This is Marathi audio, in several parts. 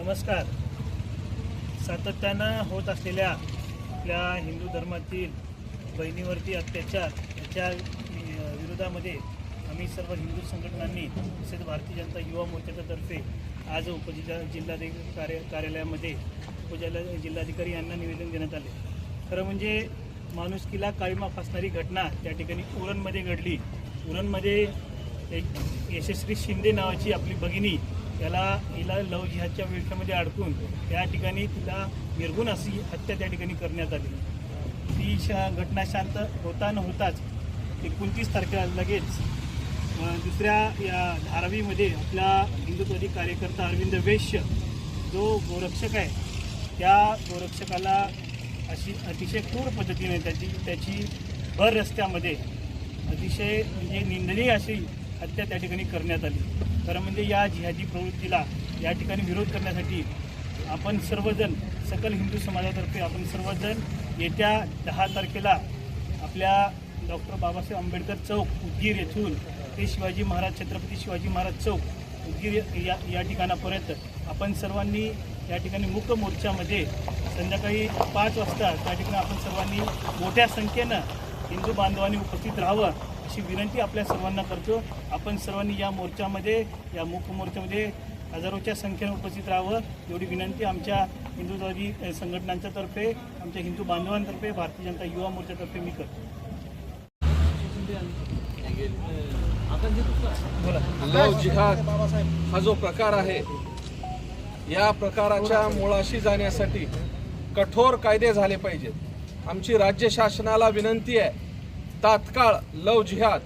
नमस्कार. सातत्यानं होत असलेल्या आपल्या हिंदू धर्मातील बहिणीवरती अत्याचार याच्या विरोधामध्ये आम्ही सर्व हिंदू संघटनांनी तसेच भारतीय जनता युवा मोर्चाच्या तर्फे आज उपजिल्हा जिल्हाधिकारी कार्य कार्यालयामध्ये उपजिल्हा जिल्हाधिकारी यांना निवेदन देण्यात आले. खरं म्हणजे माणुसकीला काळीमा फासणारी घटना त्या ठिकाणी उरणमध्ये घडली. उरणमध्ये एक यशस्वी शिंदे नावाची आपली भगिनी त्याला हिला लव जिहादच्या विळख्यामध्ये अडकून त्या ठिकाणी तिला निर्गुण अशी हत्या त्या ठिकाणी करण्यात आली. ती शा घटना शांत होता न होताच एकोणतीस तारखेला लगेच दुसऱ्या या धारावीमध्ये आपला हिंदुत्वादी कार्यकर्ता अरविंद वैश्य जो गोरक्षक आहे त्या गोरक्षकाला अशी अतिशय क्रूर पद्धतीने त्याची त्याची भर रस्त्यामध्ये अतिशय म्हणजे निंदनीय अशी हत्या त्या ठिकाणी करण्यात आली. खरं म्हणजे या जिहादी प्रवृत्तीला या ठिकाणी विरोध करण्यासाठी आपण सर्वजण सकल हिंदू समाजातर्फे आपण सर्वजण येत्या दहा तारखेला आपल्या डॉक्टर बाबासाहेब आंबेडकर चौक उदगीर येथून ते शिवाजी महाराज छत्रपती शिवाजी महाराज चौक उदगीर या या ठिकाणापर्यंत आपण सर्वांनी या ठिकाणी मुक मोर्चामध्ये संध्याकाळी पाच वाजता त्या ठिकाणी आपण सर्वांनी मोठ्या संख्येनं हिंदू बांधवांनी उपस्थित राहावं. अशी विनंती आपल्या सर्वांना करतो. आपण सर्वांनी या मोर्चामध्ये या मुक मोर्चामध्ये हजारोच्या संख्येने उपस्थित राहावं. एवढी विनंती आमच्या हिंदुत्वादी संघटनांच्या तर्फे आमच्या हिंदू बांधवांतर्फे भारतीय जनता युवा मोर्चातर्फे मी करतो. बोला. लव जिहाद हा जो प्रकार आहे या प्रकाराच्या मुळाशी जाण्यासाठी कठोर कायदे झाले पाहिजेत. आमची राज्य शासनाला विनंती आहे तात्काळ लव जिहाद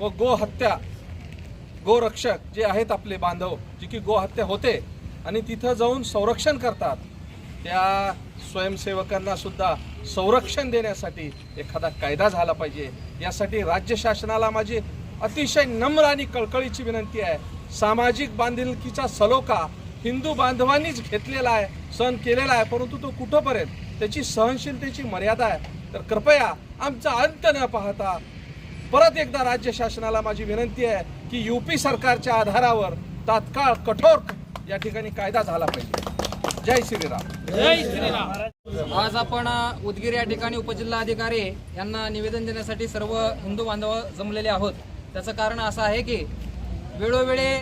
व गोहत्या गोरक्षक जे आहेत आपले बांधव जे की गोहत्या होते आणि तिथं जाऊन संरक्षण करतात त्या स्वयंसेवकांना सुद्धा संरक्षण देण्यासाठी एखादा कायदा झाला पाहिजे. यासाठी राज्य शासनाला माझी अतिशय नम्र आणि कळकळीची विनंती आहे. सामाजिक बांधिलकीचा सलोखा हिंदू बांधवांनीच घेतलेला आहे सहन केलेला आहे परंतु तो कुठंपर्यंत? त्याची सहनशीलतेची मर्यादा आहे. तर कृपया आमचा अंत न पाहता परत एकदा राज्य शासनाला माझी विनंती आहे की युपी सरकारच्या आधारावर तात्काळ कठोर या ठिकाणी कायदा झाला पाहिजे. जय श्रीराम. आज आपण उदगीर या ठिकाणी उपजिल्हाधिकारी यांना निवेदन देण्यासाठी सर्व हिंदू बांधव जमलेले आहोत. त्याचं कारण असं आहे की वेळोवेळी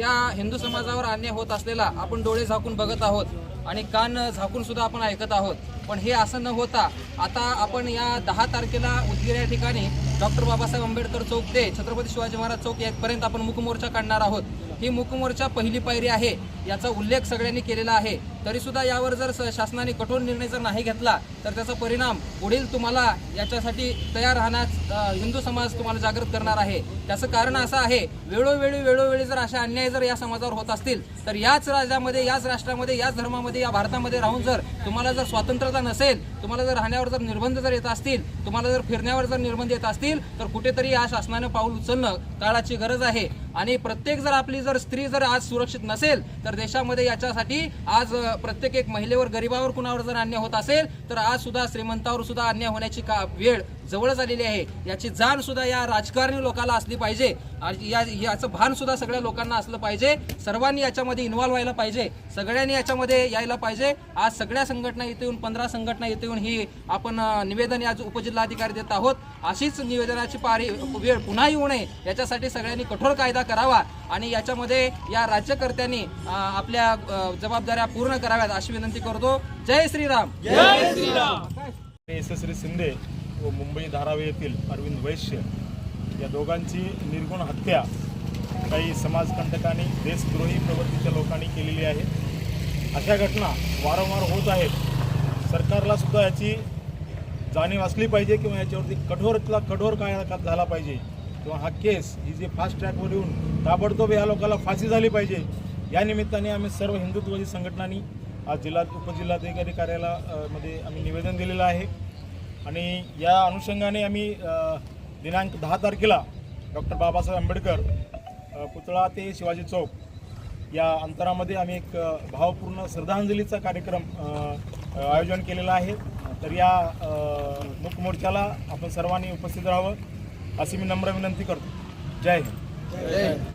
या हिंदू समाजावर अन्याय होत असलेला आपण डोळे झाकून बघत आहोत. आणि कान झाकून सुद्धा आपण ऐकत आहोत. पण हे असं न होता आता आपण या दहा तारखेला उदगीर या ठिकाणी डॉक्टर बाबासाहेब आंबेडकर चौक ते छत्रपती शिवाजी महाराज चौक यापर्यंत आपण मुकमोर्चा काढणार आहोत. ही मुकमोर्चा पहिली पायरी आहे याचा उल्लेख सगळ्यांनी केलेला आहे. तरीसुद्धा यावर जर स- शासनाने कठोर निर्णय जर नाही घेतला तर त्याचा परिणाम पुढील तुम्हाला याच्यासाठी तयार राहण्यास हिंदू समाज तुम्हाला जागृत करणार आहे. त्याचं कारण असं आहे वेळोवेळी वेळोवेळी जर अशा अन्याय जर या समाजावर होत असतील तर याच राज्यामध्ये याच राष्ट्रामध्ये याच धर्मामध्ये या भारतामध्ये राहून जर तुम्हाला जर स्वातंत्र्यता नसेल तुम्हाला जर राहण्यावर जर निर्बंध जर येत असतील तुम्हाला जर फिरण्यावर जर निर्बंध येत असतील तर कुठेतरी या शासनानं पाऊल उचलणं काळाची गरज आहे. आणि प्रत्येक जर आपली जर स्त्री जर आज सुरक्षित नसेल तर देशामध्ये याच्यासाठी आज प्रत्येक एक महिलेवर गरिबावर कुणावर जर अन्याय होत असेल तर आज सुद्धा श्रीमंतावर सुद्धा अन्याय होण्याची का वेळ जवळच आलेली आहे. याची जाण सुद्धा या राजकारणी लोकांना असली पाहिजे. या याचं भान सुद्धा सगळ्या लोकांना असलं पाहिजे. सर्वांनी याच्यामध्ये इन्व्हॉल्व्ह व्हायला पाहिजे. सगळ्यांनी याच्यामध्ये यायला पाहिजे. आज सगळ्या संघटना इथे येऊन पंधरा संघटना इथे येऊन ही आपण निवेदन आज उपजिल्हाधिकारी देत आहोत. अशीच निवेदनाची पारी वेळ पुन्हा येऊ नये. याच्यासाठी सगळ्यांनी कठोर कायदा करावा आणि याच्यामध्ये या राज्यकर्त्यांनी आपल्या जबाबदाऱ्या पूर्ण कराव्यात अशी विनंती करतो. जय श्रीराम. यशस्वी शिंदे व मुंबई धारावी येथील अरविंद वैश्य. या दोघांची निर्गुण हत्या काही समाजकंटकांनी देशद्रोही प्रवृत्तीच्या लोकांनी केलेली आहे. अशा घटना वारंवार होत आहेत. सरकारला सुद्धा याची जाणीव असली पाहिजे किंवा याच्यावरती कठोरतला कठोर कायदा झाला पाहिजे. किंवा हा केस ही जी फास्ट ट्रॅकवर येऊन ताबडतोब या लोकांना फाशी झाली पाहिजे. या निमित्ताने आम्ही सर्व हिंदुत्ववादी संघटनांनी आज जिल्हा उपजिल्हाधिकारी कार्यालयामध्ये आम्ही निवेदन दिलेलं आहे. आणि या अनुषंगाने आम्ही दिनांक दहा तारखेला डॉक्टर बाबासाहेब आंबेडकर पुतळा ते शिवाजी चौक या अंतरामध्ये आम्ही एक भावपूर्ण श्रद्धांजलीचा कार्यक्रम आयोजन केलेला आहे. तर या अ, आपण सर्वांनी उपस्थित राहावं अशी मी नम्र विनंती करतो. जय हिंद.